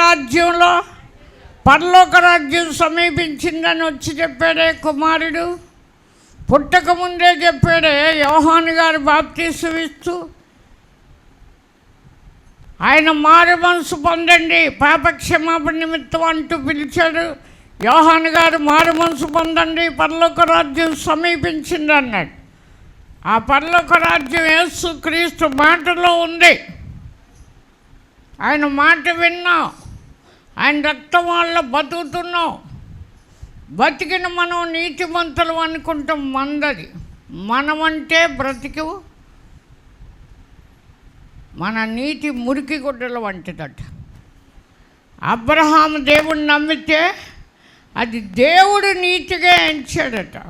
రాజ్యంలో పరలోక రాజ్యం సమీపించిందని వచ్చి చెప్పాడే కుమారుడు. పుట్టక ముందే చెప్పాడే యోహాన్ గారు బాప్తీసమిస్తూ ఆయన మారు మనసు పొందండి పాపక్షమాపణ నిమిత్తం అంటూ పిలిచాడు. యోహాన్ గారు మారు మనసు పొందండి పర్లోక రాజ్యం సమీపించింది అన్నాడు. ఆ పర్లోక రాజ్యం యేసు క్రీస్తు మాటలో ఉంది. ఆయన మాట విన్నాం. ఆయన రక్తం వల్ల బతుకుతున్నాం. బతికిన మనం నీతిమంతులు అనుకుంటాం మందది. మనమంటే బ్రతికి మన నీతి మురికి గుడ్డల వంటిదట. అబ్రహాం దేవుడిని నమ్మితే అది దేవుడు నీతిగా ఎంచాడట.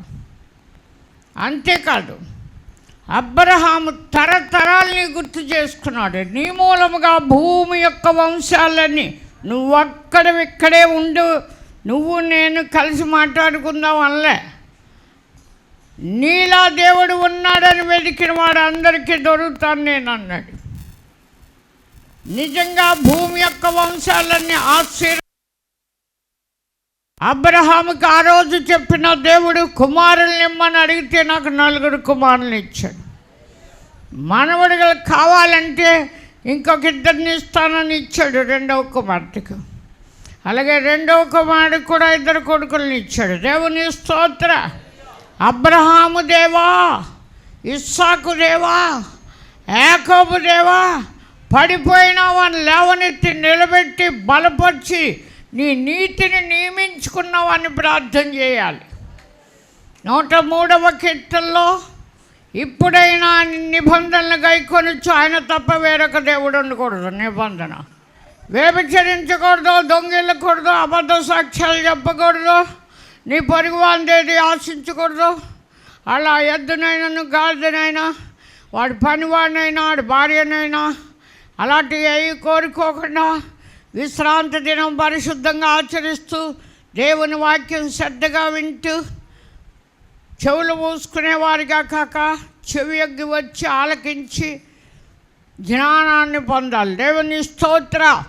అంతేకాదు అబ్రహాము తరతరాల్ని గుర్తు చేసుకున్నాడు. నీ మూలముగా భూమి యొక్క వంశాలన్నీ నువ్వు ఉండు. నువ్వు నేను కలిసి మాట్లాడుకుందాం అనలే. నీలా దేవుడు ఉన్నాడని వెతికిన వాడు అందరికీ దొరుకుతాను నేను అన్నాడు. నిజంగా భూమి యొక్క వంశాలన్నీ ఆశీర్ అబ్రహాముకి ఆ రోజు చెప్పిన దేవుడు కుమారుల్ని ఇమ్మని అడిగితే నాకు నలుగురు కుమారులు ఇచ్చాడు. మనవడుగా కావాలంటే ఇంకొక ఇద్దరిని ఇస్తానని ఇచ్చాడు రెండవ కుమార్తెకు. అలాగే రెండవ కుమారుడు కూడా ఇద్దరు కొడుకుల్ని ఇచ్చాడు. దేవుని స్తోత్ర. అబ్రహాము దేవా ఇస్సాకు దేవా యాకోబు దేవా పడిపోయిన వాని లేవనెత్తి నిలబెట్టి బలపరిచి నీ నీతిని నియమించుకున్నావని ప్రార్థన చేయాలి. నూట మూడవ కీర్తనలో ఇప్పుడైనా నిబంధనలు గైకొనొచ్చు ఆయన తప్ప వేరొక దేవుడు ఉండకూడదు నిబంధన. వ్యభిచరించకూడదు దొంగిల్లకూడదు అబద్ధ సాక్ష్యాలు చెప్పకూడదు నీ పొరుగు వాందేది ఆశించకూడదు. అలా ఎద్దునైనా గాడిదనైనా వాడి పనివాడినైనా వాడి భార్యనైనా అలాంటివి అవి కోరుకోకుండా విశ్రాంతి దినం పరిశుద్ధంగా ఆచరిస్తూ దేవుని వాక్యం శ్రద్ధగా వింటూ చెవులు మూసుకునేవారిగా కాక చెవి ఎగ్గి వచ్చి ఆలకించి జ్ఞానాన్ని పొందాలి. దేవుని స్తోత్ర.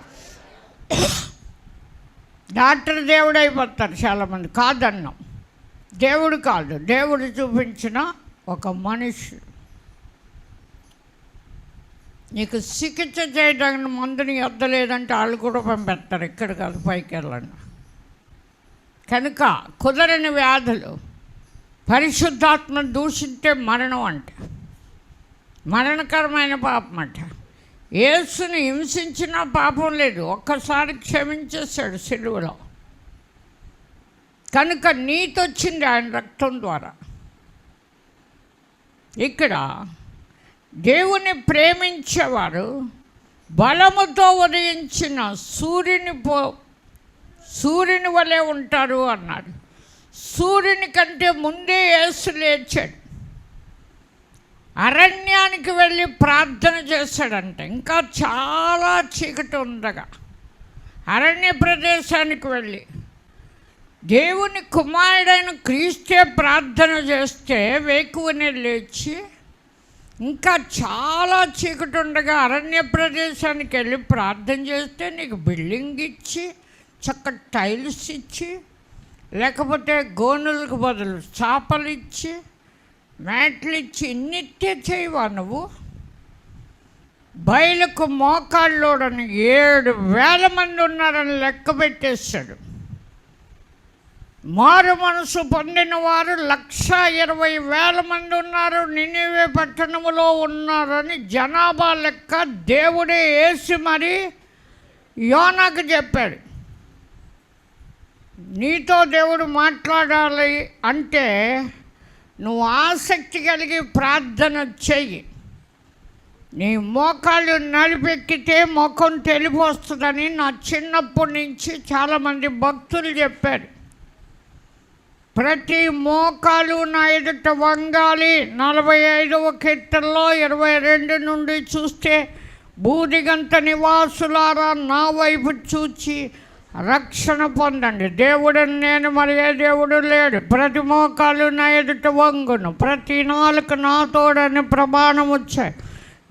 డాక్టర్ దేవుడైపోతారు చాలామంది. కాదన్నాం. దేవుడు కాదు. దేవుడు చూపించిన ఒక మనిషి. నీకు చికిత్స చేయడానికి మందుని ఎద్దలేదంటే వాళ్ళు కూడా పంపిస్తారు. ఇక్కడ కాదు పైకి వెళ్ళండి కనుక కుదరని వ్యాధులు పరిశుద్ధాత్మ దూషింటే మరణం అంట. మరణకరమైన పాపం అంట. యేసుని హింసించిన పాపం లేదు. ఒక్కసారి క్షమించేశాడు సిలువలో. కనుక నీతి వచ్చింది ఆయన రక్తం ద్వారా. ఇక్కడ దేవుని ప్రేమించేవారు బలముతో ఉదయించిన సూర్యుని పో సూర్యుని వలె ఉంటారు అన్నాడు సూర్యుని కంటే ముందే యేసు లేచాడు. అరణ్యానికి వెళ్ళి ప్రార్థన చేశాడంట. ఇంకా చాలా చీకటి ఉండగా అరణ్య ప్రదేశానికి వెళ్ళి దేవుని కుమారుడైన క్రీస్తే ప్రార్థన చేస్తే వేకువనే లేచి ఇంకా చాలా చీకటి ఉండగా అరణ్య ప్రదేశానికి వెళ్ళి ప్రార్థన చేస్తే నీకు బిల్డింగ్ ఇచ్చి చక్కటి టైల్స్ ఇచ్చి లేకపోతే గోనులకు బదులు చేపలు ఇచ్చి మ్యాట్లు ఇచ్చి ఇన్నిట్టే చేయవా నువ్వు? బయలుకు మోకాళ్ళోడని ఏడు వేల మంది ఉన్నారని లెక్క పెట్టేశాడు. మారు మనసు పొందిన వారు లక్ష ఇరవై వేల మంది ఉన్నారు నినివే పట్టణములో ఉన్నారని జనాభా లెక్క దేవుడే వేసి మరి యోనాకు చెప్పాడు. నీతో దేవుడు మాట్లాడాలి అంటే నువ్వు ఆసక్తి కలిగి ప్రార్థన చెయ్యి. నీ మోకాళ్ళు నడిపెక్కితే ముఖం తెలిపొస్తుందని నా చిన్నప్పటి నుంచి చాలామంది భక్తులు చెప్పారు. ప్రతి మోకాలు నా ఎదుట వంగాలి. నలభై ఐదవ కీర్తనలో ఇరవై రెండు నుండి చూస్తే బూదిగంత నివాసులారా నా వైపు చూచి రక్షణ పొందండి. దేవుడని నేను మరి ఏ దేవుడు లేడు. ప్రతి మోకాలు నా ఎదుట వంగును. ప్రతి నాలుగు నా తోడని ప్రమాణం వచ్చాయి.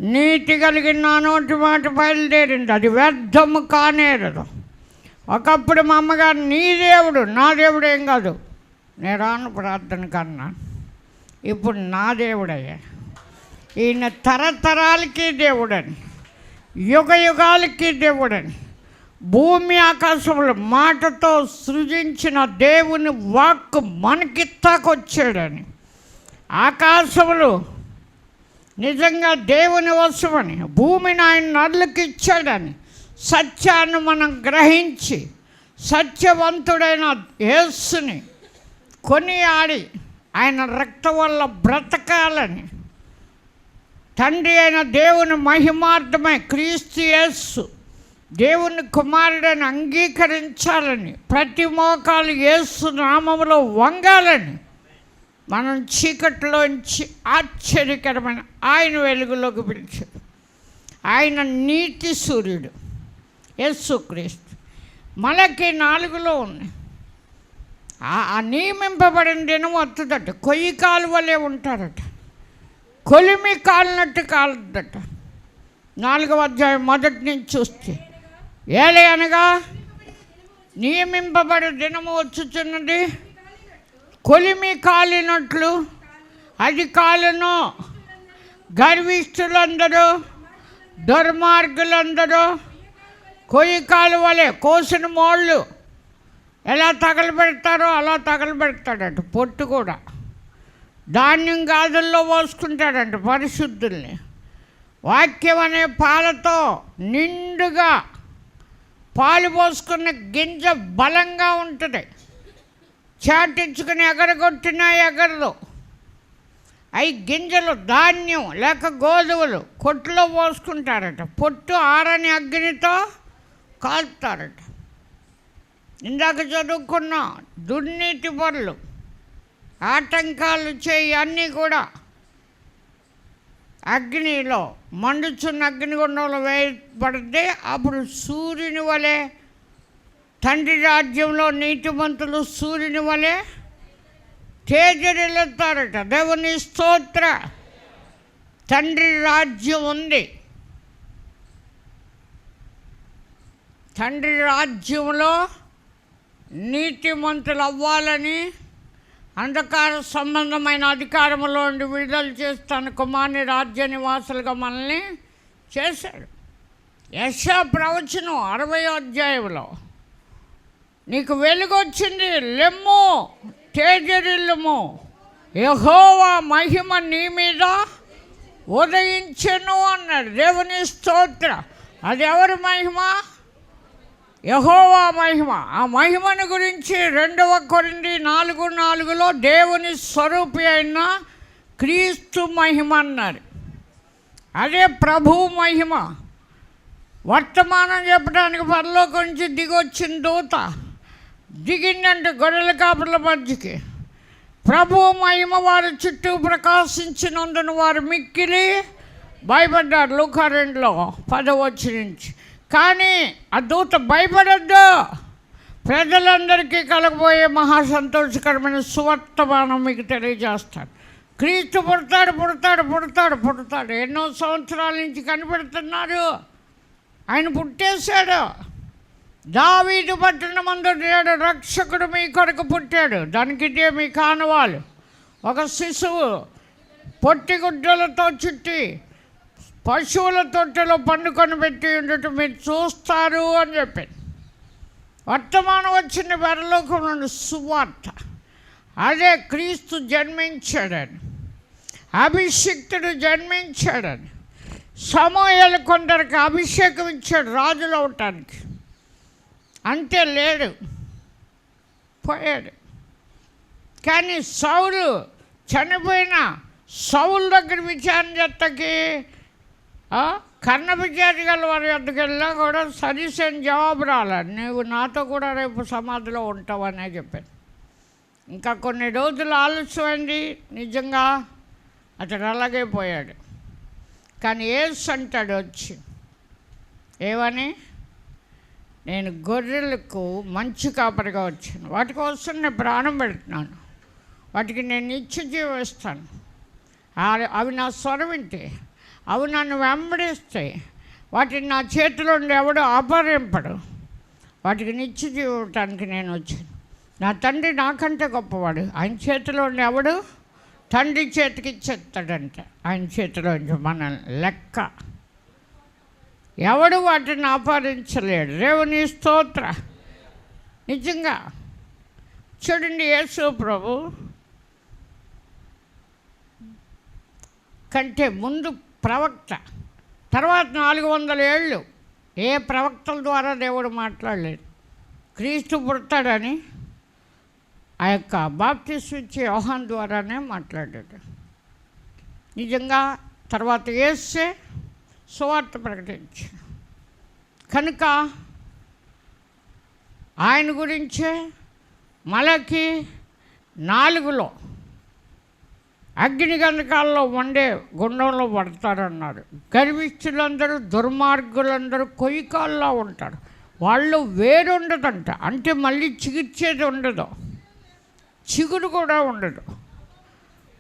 నీతి కలిగిన నా నోటి మాట బయలుదేరింది. అది వ్యర్థము కానేరదు. ఒకప్పుడు మా అమ్మగారు నీ దేవుడు నా దేవుడు ఏం కాదు. నేను రాను ప్రార్థన కన్నా. ఇప్పుడు నా దేవుడయ్యా. ఈయన తరతరాలకి దేవుడని యుగ యుగాలకి దేవుడని భూమి ఆకాశముల మాటతో సృజించిన దేవుని వాక్కు మనకిత్తాకొచ్చాడని ఆకాశములు నిజంగా దేవుని వశమని భూమిని ఆయన నల్లుకి ఇచ్చాడని సత్యాన్ని మనం గ్రహించి సత్యవంతుడైన యేస్సుని కొనియాడి ఆయన రక్తం వల్ల బ్రతకాలని. తండ్రి అయిన దేవుని మహిమార్థమై క్రీస్తు యేస్సు దేవుని కుమారుడని అంగీకరించాలని ప్రతి మోకాలు ఏసు నామంలో వంగాలని మనం చీకటిలోంచి ఆశ్చర్యకరమైన ఆయన వెలుగులోకి పిలిచాడు. ఆయన నీతి సూర్యుడు యేసుక్రీస్తు. మనకి నాలుగులో ఉన్నాయి. ఆ- ఆ నియమింపబడిన దినం వస్తుందట కొయ్యి కాలువలే ఉంటారట. కొలిమి కాలినట్టు కాలుద్దట నాలుగవ అధ్యాయం మొదటి నుంచి చూస్తే ఏలే అనగా నియమింపబడి దినము వచ్చుచున్నది. కొలిమి కాలినట్లు అది కాలను గర్విష్ఠులందరూ దుర్మార్గులందరూ కొయ్యి కాలువలే కోసిన మోళ్ళు ఎలా తగలబెడతారో అలా తగలబెడతాడట పొట్టు కూడా. ధాన్యం గాజుల్లో పోసుకుంటాడంట పరిశుద్ధుల్ని. వాక్యం అనే పాలతో నిండుగా పాలు పోసుకున్న గింజ బలంగా ఉంటుంది. చాటించుకుని ఎగరగొట్టినా ఎగరదు. అవి గింజలు ధాన్యం లేక గోధుమలు కొట్టులో పోసుకుంటారట. పొట్టు ఆరని అగ్నితో కాల్తారట. ఇందాక చదువుకున్న దుర్నీతి పనులు ఆటంకాలు చేయి అన్నీ కూడా అగ్నిలో మండుచున్న అగ్నిగుండంలో వేయబడితే అప్పుడు సూర్యుని వలె తండ్రి రాజ్యంలో నీతిమంతులు సూర్యుని వలె తేజరిల్లుతారట. దేవుని స్తోత్ర. తండ్రి రాజ్యం ఉంది. తండ్రి రాజ్యంలో నీతిమంతులు అవ్వాలని అంధకార సంబంధమైన అధికారంలో నుండి విడుదల చేస్తాను కుమార్ని రాజ్య నివాసులుగా మనల్ని చేశాడు. యశ ప్రవచనం అరవై అధ్యాయంలో నీకు వెలుగొచ్చింది లెమ్ము తేజరిల్లుము. యహోవా మహిమ నీ మీద ఉదయించను అన్నాడు. దేవుని స్తోత్ర. అది ఎవరి మహిమ? యహోవా మహిమ. ఆ మహిమను గురించి రెండవ కొరింది నాలుగు నాలుగులో దేవుని స్వరూపి అయిన క్రీస్తు మహిమ అన్నారు. అదే ప్రభు మహిమ. వర్తమానం చెప్పడానికి పరలోకం నుంచి దిగొచ్చిన దూత దిగిందంటే గొర్రెల కాపుల మధ్యకి. ప్రభు మహిమ వారి చుట్టూ ప్రకాశించినందున వారు మిక్కిలి భయపడ్డారు. లూకా రెండులో పదవచ్చి నుంచి. కానీ ఆ దూత భయపడద్దు. ప్రజలందరికీ కలగబోయే మహా సంతోషకరమైన సువర్తమానం మీకు తెలియజేస్తాడు క్రీస్తు పుడతాడు పుడతాడు పుడతాడు పుడతాడు. ఎన్నో సంవత్సరాల నుంచి కనిపెడుతున్నారు ఆయన పుట్టేశాడు. దావీదు పట్టణమందు నేడు రక్షకుడు మీ కొరకు పుట్టాడు. దానికి ఇదే మీ కానవాళ్ళు ఒక శిశువు పొట్టి గుడ్డలతో చుట్టి పశువుల తొట్టెలో పండుకొని పెట్టి ఉండటం మీరు చూస్తారు అని చెప్పాను వర్తమానం వచ్చిన పరలోకం నుండి సువార్త. అదే క్రీస్తు జన్మించాడని అభిషిక్తుడు జన్మించాడని సమూహాలు కొందరికి అభిషేకం ఇచ్చాడు రాజులు అవటానికి. అంతే లేడు పోయాడు. కానీ సౌలు చనిపోయిన సౌలు దగ్గర విచారణ చేస్తకి కన్న విచారి గల వారి వద్దకు వెళ్ళినా కూడా సజెషన్ జవాబు రాలే. నువ్వు నాతో కూడా రేపు సమాధిలో ఉంటావనే చెప్పాను. ఇంకా కొన్ని రోజులు ఆలస్యమైంది. నిజంగా అతడు అలాగే పోయాడు. కానీ ఏసు అంటాడు వచ్చి ఏమని? నేను గొర్రెలకు మంచి కాపరిగా వచ్చాను. వాటి కోసం నేను ప్రాణం పెడుతున్నాను. వాటికి నేను నిత్య జీవిస్తాను అవి నా స్వరం వింటే అవి నన్ను వెంబడిస్తాయి. వాటిని నా చేతిలో ఉండి ఎవడు అపహరింపడు. వాటికి నిత్య జీవటానికి నేను వచ్చాను. నా తండ్రి నాకంటే గొప్పవాడు. ఆయన చేతిలో ఉండి ఎవడు తండ్రి చేతికి ఇచ్చేస్తాడంట. ఆయన చేతిలో ఉంచి మన లెక్క. ఎవడు వాటిని అపహరించలేడు. దేవుని స్తోత్ర. నిజంగా చూడండి యేసు ప్రభు కంటే ముందు ప్రవక్త. తర్వాత నాలుగు వందల ఏళ్ళు ఏ ప్రవక్తల ద్వారా దేవుడు మాట్లాడలేదు. క్రీస్తు పుడతాడని ఆ యొక్క బాప్టిస్ట్ ఇచ్చే యోహాన్ ద్వారానే మాట్లాడాడు. నిజంగా తర్వాత వేస్తే సువార్త ప్రకటించి కనుక ఆయన గురించే మలకి నాలుగులో అగ్ని గంధకాల్లో వండే గుండంలో పడతారన్నారు గర్విష్ఠులందరూ దుర్మార్గులందరూ కొయ్యకాల్లో ఉంటారు. వాళ్ళు వేరుండదంట. అంటే మళ్ళీ చికిత్సేది ఉండదు. చిగురు కూడా ఉండదు.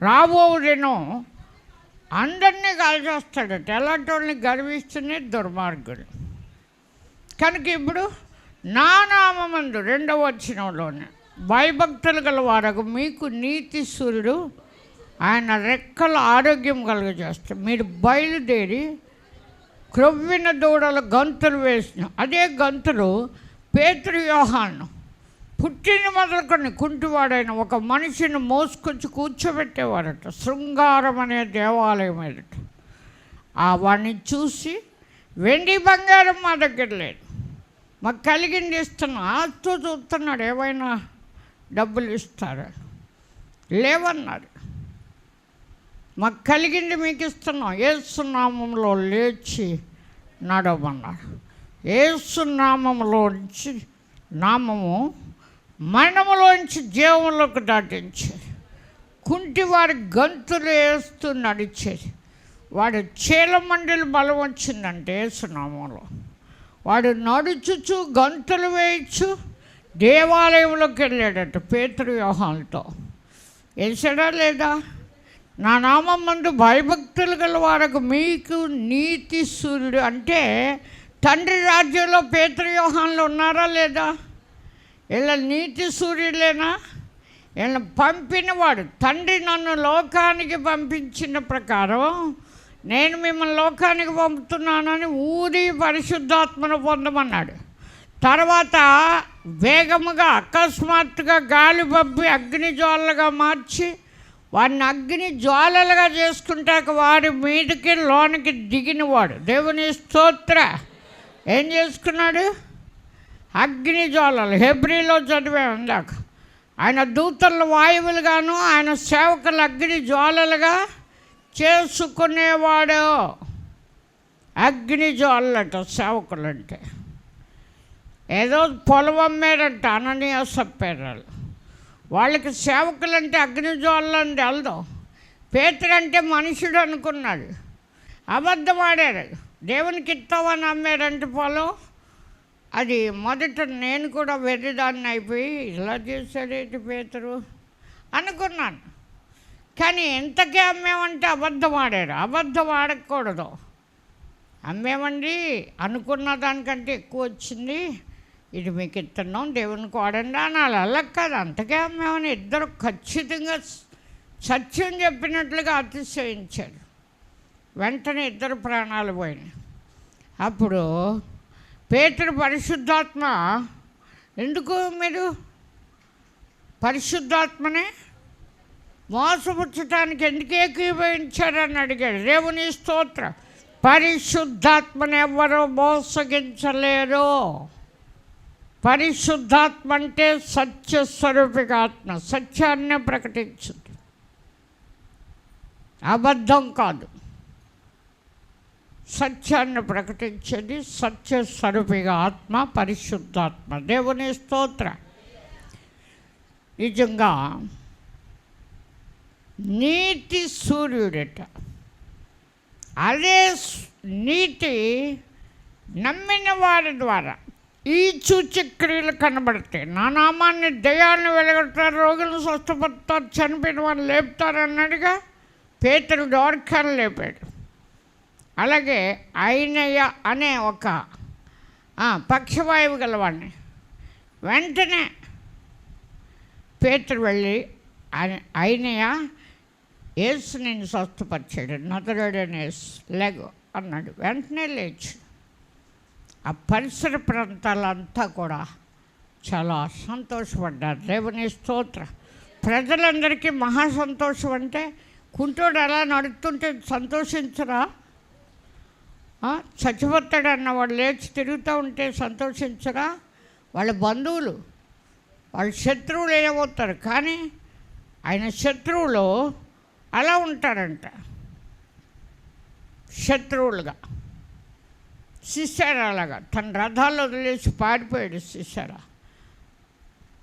రాబో దినం అందరినీ కలిసేస్తాడట ఎలాంటి వాళ్ళని గర్విస్తూనే దుర్మార్గులు కనుక ఇప్పుడు నానామందు రెండవ వచనంలోనే భయభక్తులు గల వారకు మీకు నీతి సూర్యుడు ఆయన రెక్కల ఆరోగ్యం కలుగజేస్తాం మీరు బయలుదేరి క్రొవ్విన దూడలు గంతులు వేసిన అదే గంతులు పేతృ వ్యూహాన్ని పుట్టిన మొదలుకొని కుంటివాడైన ఒక మనిషిని మోసుకొచ్చి కూర్చోబెట్టేవాడట శృంగారం అనే దేవాలయం ఎదుట ఆ వాడిని చూసి వెండి బంగారం మా దగ్గర లేదు. మాకు కలిగింది ఇస్తున్నా ఆస్తో చూస్తున్నాడు ఏమైనా డబ్బులు ఇస్తారా? లేవన్నారు. మాకు కలిగింది మీకు ఇస్తున్నాం. ఏసునామంలో లేచి నడవమన్నారు. ఏసునామంలోంచి నామము మరణములోంచి జీవంలోకి దాటించేది కుంటివారి గంతులు వేస్తూ నడిచేది వాడు చీలమండలి బలం వచ్చిందంటే ఏసునామంలో. వాడు నడుచుచు గంతులు వేయచ్చు దేవాలయంలోకి వెళ్ళాడట పేతృవ్యూహాలతో వేసాడా లేదా? నా నామం మందు భయభక్తులు గల వారికి మీకు నీతి సూర్యుడు అంటే తండ్రి రాజ్యంలో పేతృవ్యూహంలో ఉన్నారా లేదా? ఇలా నీతి సూర్యులేనా ఇలా పంపినవాడు తండ్రి నన్ను లోకానికి పంపించిన ప్రకారం నేను మిమ్మల్ని లోకానికి పంపుతున్నానని ఊరి పరిశుద్ధాత్మను పొందమన్నాడు. తర్వాత వేగముగా అకస్మాత్తుగా గాలి పంపి అగ్నిజ్వాలగా మార్చి వాడిని అగ్ని జ్వాలలుగా చేసుకుంటాక వారి మీదకి లోనికి దిగినవాడు. దేవుని స్తోత్ర. ఏం చేసుకున్నాడు? అగ్ని జ్వాలలు. హెబ్రిలో చదివే ఉందాక. ఆయన దూతల వాయువులుగాను ఆయన సేవకులు అగ్ని జ్వాలలుగా చేసుకునేవాడు. అగ్ని జ్వాలట సేవకులు అంటే ఏదో పొలం మీదంట అననీయ సప్పేరాలు. వాళ్ళకి సేవకులంటే అగ్ని జ్వాలలు అంటే వెళ్దాం పేతుడంటే మనుషుడు అనుకున్నాడు. అబద్ధం ఆడారు దేవునికి ఇస్తామని అమ్మారంటే పొలం. అది మొదట నేను కూడా వెర్రిదాన్ని అయిపోయి ఇలా చేశాడేంటి పేతురు అనుకున్నాను. కానీ ఇంతకే అమ్మేమంటే అబద్ధం ఆడారు అబద్ధం ఆడకూడదు. అమ్మేమండి? అనుకున్న దానికంటే ఎక్కువ వచ్చింది. ఇది మీకు ఇస్తున్నాం దేవుని కోడండి అని అలా కాదు అంతకే అమ్మేమని ఇద్దరు ఖచ్చితంగా సత్యం చెప్పినట్లుగా అతిశయించారు. వెంటనే ఇద్దరు ప్రాణాలు పోయినాయి. అప్పుడు పేతుడు పరిశుద్ధాత్మ ఎందుకు మీరు పరిశుద్ధాత్మనే? మోసపుచ్చటానికి ఎందుకు ఏకీభవించారని అడిగాడు. దేవుని స్తోత్ర పరిశుద్ధాత్మను ఎవరు మోసగించలేరు. పరిశుద్ధాత్మ అంటే సత్యస్వరూపిక ఆత్మ సత్యాన్ని ప్రకటించింది. అబద్ధం కాదు. సత్యాన్ని ప్రకటించేది సత్య స్వరూపిగా ఆత్మ పరిశుద్ధాత్మ. దేవుని స్తోత్ర. నిజంగా నీతి సూర్యుడట. అదే నీతి నమ్మిన వారి ద్వారా. ఈ సూచక్రియలు కనబడతాయి. నా నామాన్ని దయాన్ని వెలగొడతారు రోగులను స్వస్థపడతారు చనిపోయిన వాళ్ళు లేపుతారు అన్నాడుగా పేతుడు దోర్ఖాన్ని లేపాడు. అలాగే అయినయ్య అనే ఒక పక్షవాయువు గలవాడిని. వెంటనే పేతురు వెళ్ళి ఆయన- అయినయ్య యేసు నేను స్వస్థపరిచాడు నదుడని లెగు అన్నాడు. వెంటనే లేచి పరిసర ప్రాంతాలంతా కూడా చాలా సంతోషపడ్డారు దేవుని స్తోత్ర. ప్రజలందరికీ మహా సంతోషం అంటే కుంటోడు అలా నడుస్తుంటే సంతోషించరా? ఆ, వాళ్ళు లేచి తిరుగుతూ ఉంటే సంతోషించరా? వాళ్ళ బంధువులు వాళ్ళ శత్రువులు ఏమవుతారు? కానీ ఆయన శత్రువులు అలా ఉంటారంట. శత్రువులుగా. శిష్యార అలాగా. తన రథాలు వదిలేసి పారిపోయాడు శిష్యార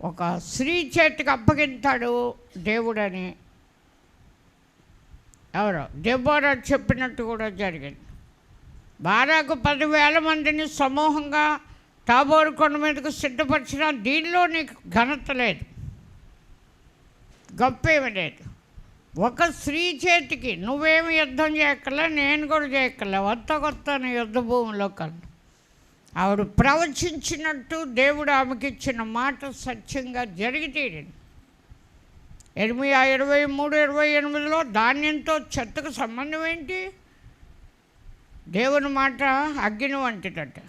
ఒక స్త్రీ చేతికి అప్పగింతాడు దేవుడని. ఎవరో? దెబ్బోరా చెప్పినట్టు కూడా జరిగింది. బారాకు పదివేల మందిని సమూహంగా తాబోరు కొండ మీదకు సిద్ధపరిచిన దీనిలో నీకు ఘనత లేదు. గొప్ప ఏమి లేదు. ఒక స్త్రీ చేతికి నువ్వేమి యుద్ధం చేయక్కలే నేను కూడా చేయక్కలే కొత్త కొత్త యుద్ధ భూమిలో కన్నా. ఆవిడ ప్రవచించినట్టు దేవుడు ఆమెకి ఇచ్చిన మాట సత్యంగా జరిగి తీరింది. ఎనిమిది ఇరవై మూడు ఇరవై ఎనిమిదిలో ధాన్యంతో చెత్తకు సంబంధం ఏంటి? దేవుని మాట అగ్ని వంటిదట.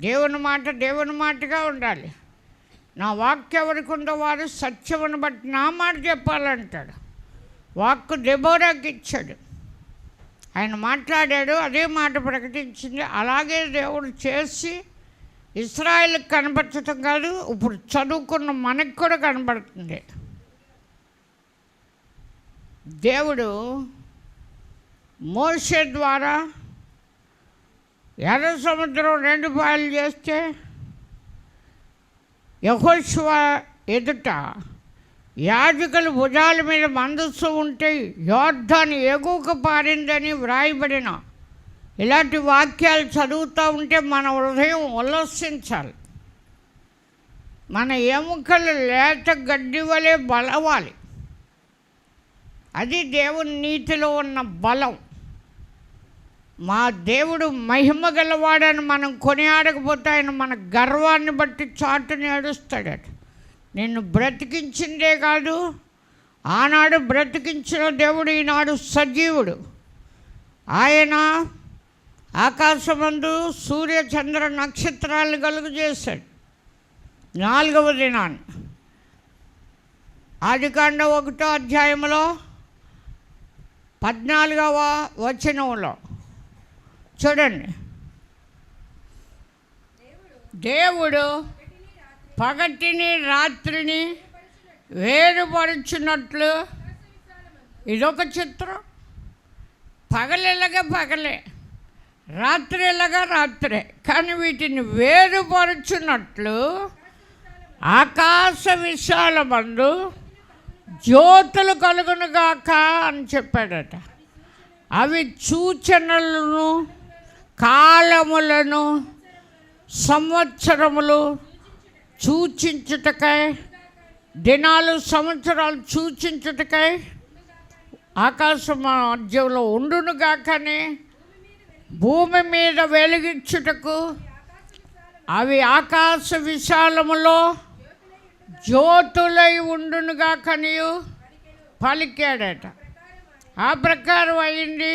దేవుని మాట దేవుని మాటగా ఉండాలి. నా వాక్య ఎవరికి ఉందో వారు సత్యమును బట్టి నా మాట చెప్పాలంటాడు. వాక్కు దెబోరాకి ఇచ్చాడు ఆయన మాట్లాడాడు అదే మాట ప్రకటించింది. అలాగే దేవుడు చేసి ఇస్రాయల్కి కనపరచడం కాదు ఇప్పుడు చదువుకున్న మనకు కూడా కనబడుతుంది. దేవుడు మోసే ద్వారా ఎర్ర సముద్రం రెండు పాయలు చేస్తే యహోశివ ఎదుట యాజకుల భుజాల మీద మందస్సు ఉంటే యోర్ధాన్ని ఎగువకు పారిందని వ్రాయబడిన. ఇలాంటి వాక్యాలు చదువుతూ ఉంటే మన హృదయం ఉల్లసించాలి. మన ఎముకలు లేత గడ్డి వలె బలవాలి. అది దేవుని నీతిలో ఉన్న బలం. మా దేవుడు మహిమ గలవాడని మనం కొనియాడకపోతే ఆయన మన గర్వాన్ని బట్టి చాటుని ఏడుస్తాడట. నిన్ను బ్రతికించిందే కాదు ఆనాడు బ్రతికించిన దేవుడు ఈనాడు సజీవుడు. ఆయన ఆకాశమందు సూర్య చంద్ర నక్షత్రాలు కలుగు చేశాడు. నాలుగవ దినాన్ని. ఆదికాండ ఒకటో అధ్యాయంలో పద్నాలుగవ వచనంలో చూడండి. దేవుడు పగటిని రాత్రిని వేరుపరుచున్నట్లు ఇదొక చిత్రం. పగలెలాగా పగలే రాత్రి ఎలాగా రాత్రే కానీ వీటిని వేరుపరుచున్నట్లు ఆకాశ విశాలమందు జ్యోతులు కలుగునుగాక అని చెప్పాడట. అవి సూచనలను కాలములను సంవత్సరములు సూచించుటకై దినాలు సంవత్సరాలు సూచించుటకై ఆకాశ మధ్యంలో ఉండునుగాకని భూమి మీద వెలిగించుటకు అవి ఆకాశ విశాలములో జ్యోతులై ఉండునుగాకనియు పలికాడట. ఆ ప్రకారం అయింది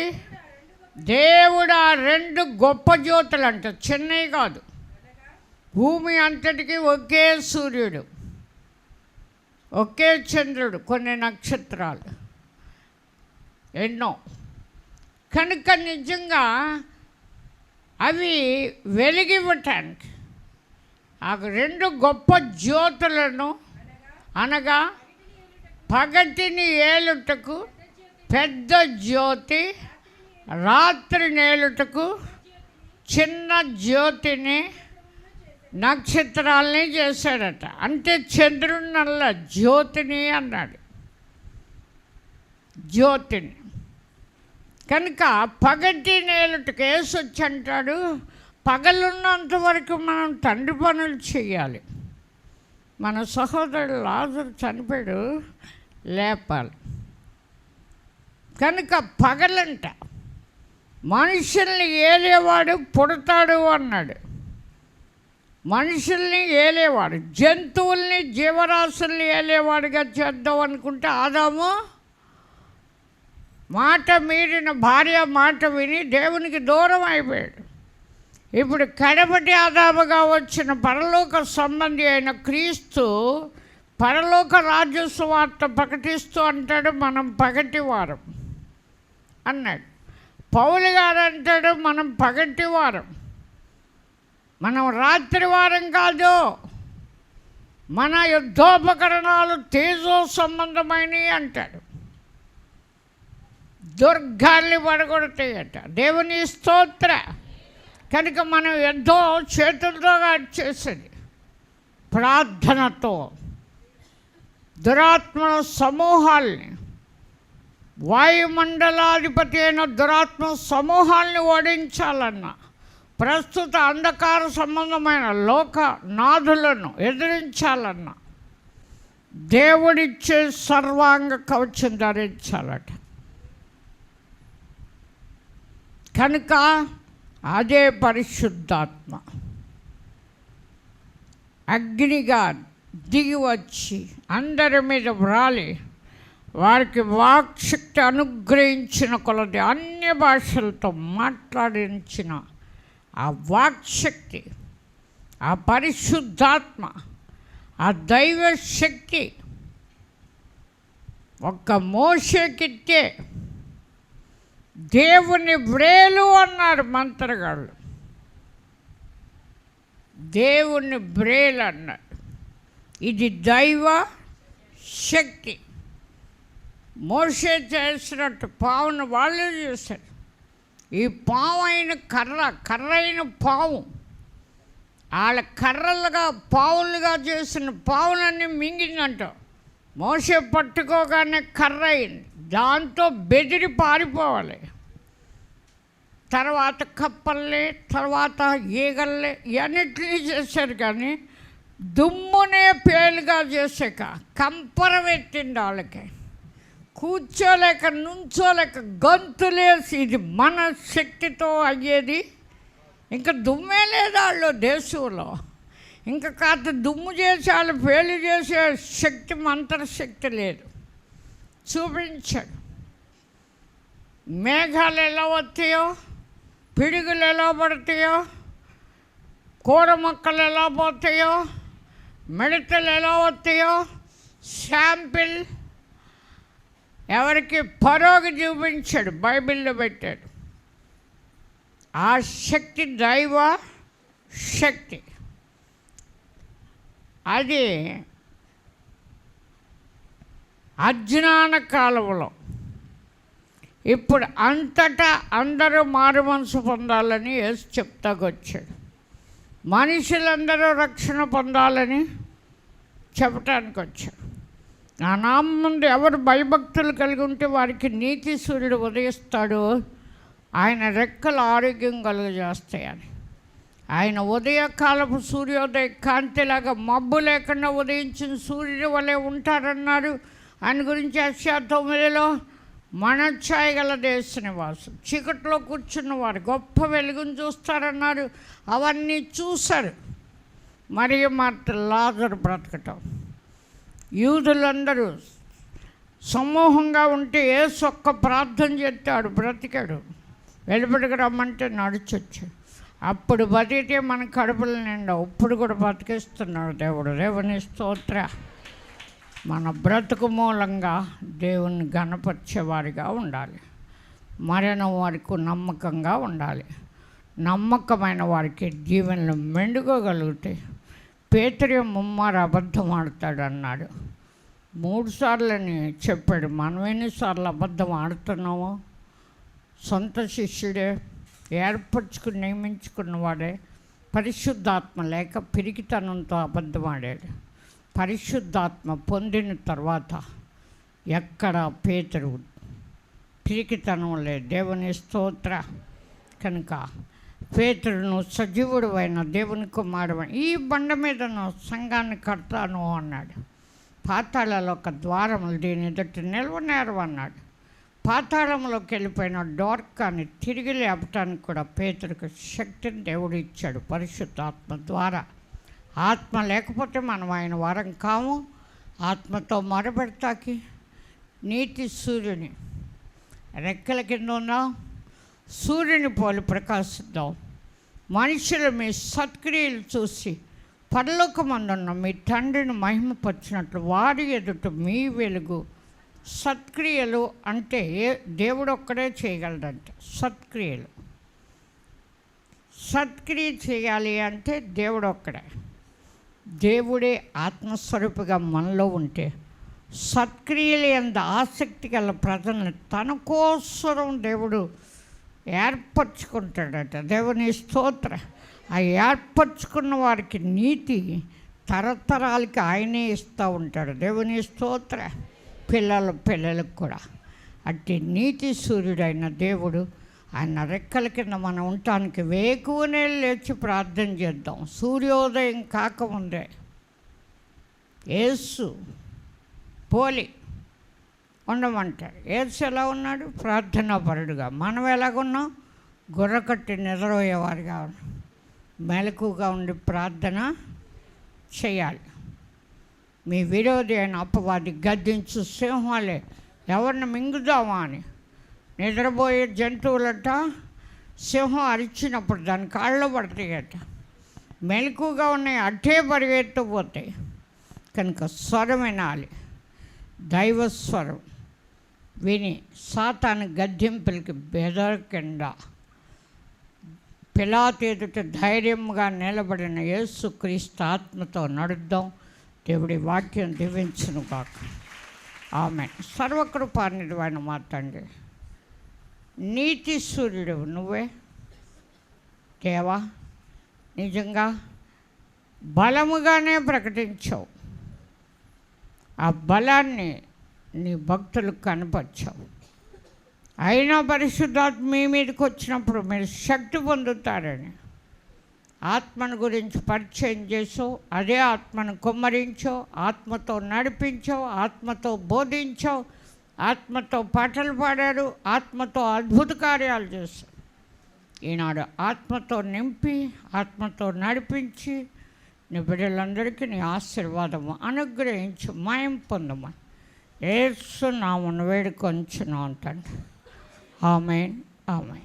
దేవుడు ఆ రెండు గొప్ప జ్యోతులు అంట చిన్నవి కాదు. భూమి అంతటికి ఒకే సూర్యుడు ఒకే చంద్రుడు కొన్ని నక్షత్రాలు. ఎన్నో. కనుక నిజంగా అవి వెలిగివ్వటానికి ఆ రెండు గొప్ప జ్యోతులను అనగా పగటిని ఏలుటకు పెద్ద జ్యోతి రాత్రి నేలుటకు చిన్న జ్యోతిని నక్షత్రాలని చేశాడట. అంటే చంద్రుని నల్ల జ్యోతిని అన్నాడు. జ్యోతిని. కనుక పగటి నేలుట కేసు వచ్చి అంటాడు పగలున్నంత వరకు మనం తండ్రి పనులు చేయాలి. మన సహోదరుడు లాజరు చనిపోయాడు. లేపాలి. కనుక పగలంట. మనుషుల్ని ఏలేవాడు పుడతాడు అన్నాడు. మనుషుల్ని ఏలేవాడు జంతువుల్ని జీవరాశుల్ని ఏలేవాడుగా చేద్దాం అనుకుంటే ఆదాము మాట మీరిన భార్య మాట విని దేవునికి దూరం అయిపోయాడు. ఇప్పుడు కడపటి ఆదాముగా వచ్చిన పరలోక సంబంధి అయిన క్రీస్తు పరలోక రాజ్య సువార్త ప్రకటిస్తూ అంటాడు మనం పగటి వారం అన్నాడు. పౌలు గారు అంటాడు మనం పగటి వారం మనం రాత్రి వారం కాదు మన యుద్ధోపకరణాలు తేజో సంబంధమైనవి అంటాడు. దుర్గాల్ని పడగొడతాయట దేవుని స్తోత్ర. కనుక మనం యుద్ధం చేతులతో చేసేది. ప్రార్థనతో. దురాత్మ సమూహాల్ని. వాయుమండలాధిపతి అయిన దురాత్మ సమూహాల్ని ఓడించాలన్న. ప్రస్తుత అంధకార సంబంధమైన లోక నాదులను ఎదిరించాలన్న దేవుడిచ్చే సర్వాంగ కవచం ధరించాలట. కనుక అదే పరిశుద్ధాత్మ అగ్నిగా దిగి వచ్చి అందరి మీద వ్రాలి వారికి వాక్శక్తి అనుగ్రహించిన కొలది అన్య భాషలతో మాట్లాడించిన ఆ వాక్శక్తి ఆ పరిశుద్ధాత్మ ఆ దైవ శక్తి ఒక్క మోసకిత్తే దేవుని బ్రేలు అన్నారు మంత్రగాళ్ళు. దేవుని బ్రేలు అన్నారు. ఇది దైవ శక్తి మోసే చేసినట్టు పావును వాళ్ళు చేశారు. ఈ పాము అయిన కర్ర కర్ర అయిన పావు. వాళ్ళ కర్రలుగా పావులుగా చేసిన పావులన్నీ మింగిందంట. మోసే పట్టుకోగానే కర్ర అయింది దాంతో బెదిరి పారిపోవాలి. తర్వాత కప్పల్లే తర్వాత ఈగల్లే ఇవన్నిటినీ చేశారు కానీ దుమ్మునే పేలుగా చేసాక కంపర పెట్టింది వాళ్ళకి కూర్చోలేక నుంచోలేక గొంతులేసి ఇది మన శక్తితో అయ్యేది. ఇంకా దుమ్మే లేదు వాళ్ళు దేశంలో. ఇంకా కాస్త దుమ్ము చేసి వాళ్ళు పేలు చేసే శక్తి మంత్రశక్తి లేదు. చూపించాడు. మేఘాలు ఎలా వస్తాయో పిడుగులు ఎలా పడతాయో కూర మొక్కలు ఎలా పోతాయో మిడతలు ఎలా వస్తాయో శాంపిల్ ఎవరికి పరోగి చూపించాడు బైబిల్లో పెట్టాడు. ఆ శక్తి దైవ శక్తి. అది అజ్ఞాన కాలంలో. ఇప్పుడు అంతటా అందరూ మారు మనసు పొందాలని యేసు చెప్తాకొచ్చాడు. మనుషులందరూ రక్షణ పొందాలని చెప్పటానికి వచ్చాడు నా నామం ముందు ఎవరు భయభక్తులు కలిగి ఉంటే వారికి నీతి సూర్యుడు ఉదయిస్తాడు. ఆయన రెక్కలు ఆరోగ్యం కలుగజేస్తాయని. ఆయన ఉదయకాలపు సూర్యోదయ కాంతిలాగా మబ్బు లేకుండా ఉదయించిన సూర్యుడు వలె ఉంటారన్నారు. ఆయన గురించి అక్షా తొమ్మిదిలో మనఛాయ గల దేశ నివాసం చీకట్లో కూర్చున్న వారు గొప్ప వెలుగును చూస్తారన్నారు. అవన్నీ చూశారు. మరియు మాట లాజరు బ్రతకటం. యూదులందరూ సమూహంగా ఉంటే ఏ సొక్క ప్రార్థన చేస్తాడు బ్రతికాడు. వెలుపడికి రమ్మంటే నడిచొచ్చు. అప్పుడు బతికితే మన కడుపుల నిండా ఇప్పుడు కూడా బతికిస్తున్నాడు దేవుడు. దేవుని స్తోత్ర. మన బ్రతుకు మూలంగా దేవుణ్ణి గణపరిచేవారిగా ఉండాలి. మరణం వరకు నమ్మకంగా ఉండాలి. నమ్మకమైన వారికి జీవనలు మెండుకోగలుగుతాయి పేతరి ముమ్మారు అబద్ధం ఆడతాడు అన్నాడు. మూడు సార్లని చెప్పాడు. మనం ఎన్నిసార్లు అబద్ధం ఆడుతున్నామో? సొంత శిష్యుడే ఏర్పరచుకుని నియమించుకున్నవాడే పరిశుద్ధాత్మ లేక పిరికితనంతో అబద్ధం ఆడాడు. పరిశుద్ధాత్మ పొందిన తర్వాత ఎక్కడ పేతురు పిరికితనం లేదు. దేవుని స్తోత్ర. కనుక పేతుడును సజీవుడు అయిన దేవుని కుమారుడు. ఈ బండ మీదను సంఘాన్ని కడతాను అన్నాడు. పాతాళలో ఒక ద్వారములు దీని ఎదుటి నిల్వనేరు అన్నాడు. పాతాళంలోకి వెళ్ళిపోయిన డోర్కాన్ని తిరిగి లేపటానికి కూడా పేతుడికి శక్తిని దేవుడు ఇచ్చాడు పరిశుద్ధాత్మ ద్వారా. ఆత్మ లేకపోతే మనం ఆయన వరం కాము. ఆత్మతో మొరపెడతాకి నీతి సూర్యుని. రెక్కల కింద ఉన్నాం సూర్యుని పోలి ప్రకాశిద్దాం. మనుషులు మీ సత్క్రియలు చూసి పరలోకమందున్న మీ తండ్రిని మహిమపరిచినట్లు వారి ఎదుట మీ వెలుగు సత్క్రియలు అంటే ఏ- దేవుడు ఒక్కడే చేయగలడంట. సత్క్రియలు. సత్క్రియ చేయాలి అంటే దేవుడు ఒక్కడే దేవుడే ఆత్మస్వరూపిగా మనలో ఉంటే సత్క్రియలు ఎంత ఆసక్తి గల ప్రజలను తన కోసరం దేవుడు ఏర్పరచుకుంటాడట. దేవుని స్తోత్ర. ఆ ఏర్పరచుకున్న వారికి నీతి తరతరాలకి ఆయనే ఇస్తూ ఉంటాడు. దేవుని స్తోత్ర. పిల్లల పిల్లలకు కూడా. అట్టి నీతి సూర్యుడైన దేవుడు ఆయన రెక్కల కింద మనం ఉండటానికి వేకువనే లేచి ప్రార్థన చేద్దాం. సూర్యోదయం కాకముందే. యేసు. పోలి. ఉండమంట ఏసు ఎలా ఉన్నాడు? ప్రార్థనా పరుడుగా. మనం ఎలాగున్నాం? గుర్రకట్టి నిద్రపోయేవారుగా ఉన్నాం. మెలకుగా ఉండి ప్రార్థన చేయాలి. మీ విరోధి అయిన అపవాది గద్దించు సింహాలే. ఎవరిని మింగుదామా అని. నిద్రపోయే జంతువులట సింహం అరిచినప్పుడు దాని కాళ్ళు పడతాయట. మెలకుగా ఉన్నాయి అట్టే పరిగెత్తుపోతాయి కనుక స్వరం వినాలి. దైవ స్వరం విని సాతాను గద్దెంపులకి బెదరకుండా. పిలాతీదుట ధైర్యంగా నిలబడిన యేసు క్రీస్తు ఆత్మతో నడుద్దాం. దేవుడి వాక్యం దీవించును కాక ఆమె సర్వకృపా నిర్వహణ తండ్రి నీతి సూర్యుడు నువ్వే? దేవా నిజంగా బలముగానే ప్రకటించావు. ఆ బలాన్ని నీ భక్తులకు కనపరిచావు. అయినా పరిశుద్ధాత్మ మీ మీదకి వచ్చినప్పుడు మీరు శక్తి పొందుతారని ఆత్మను గురించి పరిచయం చేసావు. అదే ఆత్మను కుమ్మరించావు. ఆత్మతో నడిపించావు. ఆత్మతో బోధించావు. ఆత్మతో పాటలు పాడారు. ఆత్మతో అద్భుత కార్యాలు చేశారు ఈనాడు ఆత్మతో నింపి ఆత్మతో నడిపించి నీ బిడ్డలందరికీ నీ ఆశీర్వాదము అనుగ్రహించి మాయం పొందమని ఏసు ఉన్న వేడుకొంచున్నాం తండ్రి ఆమె ఆమె